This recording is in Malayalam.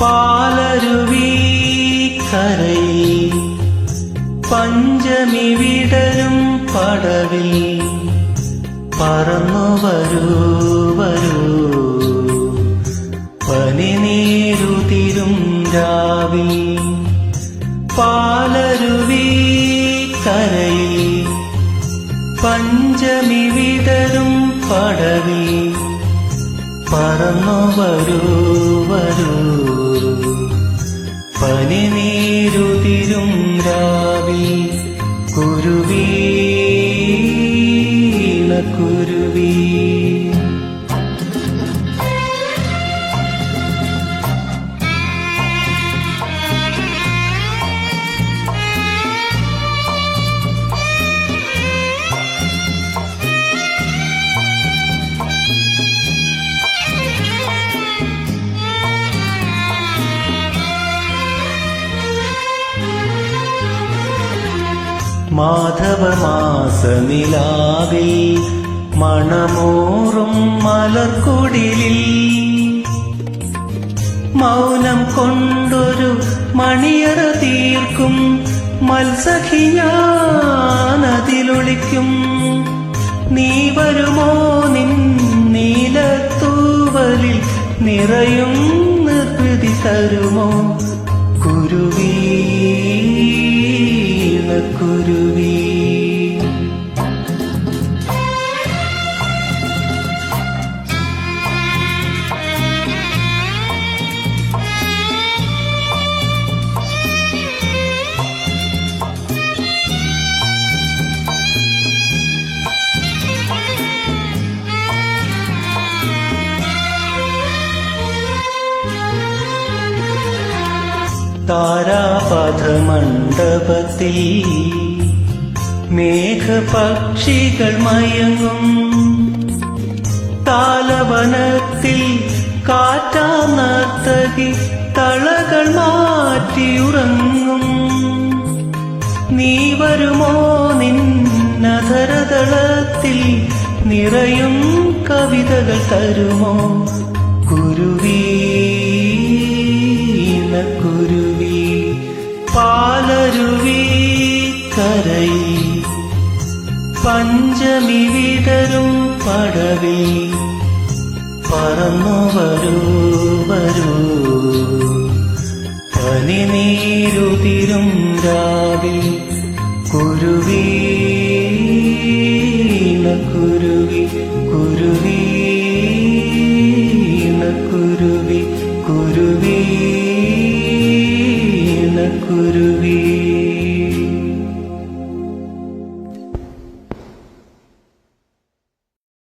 പാലരുവി കരയിൽ പഞ്ചമി വിടരും പടവിൽ പറന്നു വരൂ വരൂ. പനിനീരുതിരും രാവിൽ പാലരുവി കരയിൽ പഞ്ചമി വിടരും പടവിൽ പറന്നു വരൂ വരൂ. പനിനീരുതിരും രാവിൽ കുരുവീണ കുരുവീ. മാധവമാസ നിലാവിൽ മണമോറും മലർക്കുടിലിൽ മൗനം കൊണ്ടൊരു മണിയറ തീർക്കും മത്സഖിയാനതിലൊളിക്കും. നീ വരുമോ നിൻ നീലത്തൂവലിൽ നിറയും നിർവൃതി തരുമോ? കുരുവീണ കുരുവീ താരാപഥമണ്ഡപത്തിൽ മേഘപക്ഷികൾ മയങ്ങും. താലവനത്തിൽ കാറ്റാം തളകൾ മാറ്റിയുറങ്ങും. നീ വരുമോ നിന്നധരതളത്തിൽ നിറയും കവിതകൾ തരുമോ? കരൈ പഞ്ചമി വിടരും പടവിൽ. പറന്നു വരൂ വരൂ. പനിനീരുതിരും രാവിൽ കുരുവീണ കുരുവി കുരുവീണ കുരുവി കുരുവീണ കുരുവി.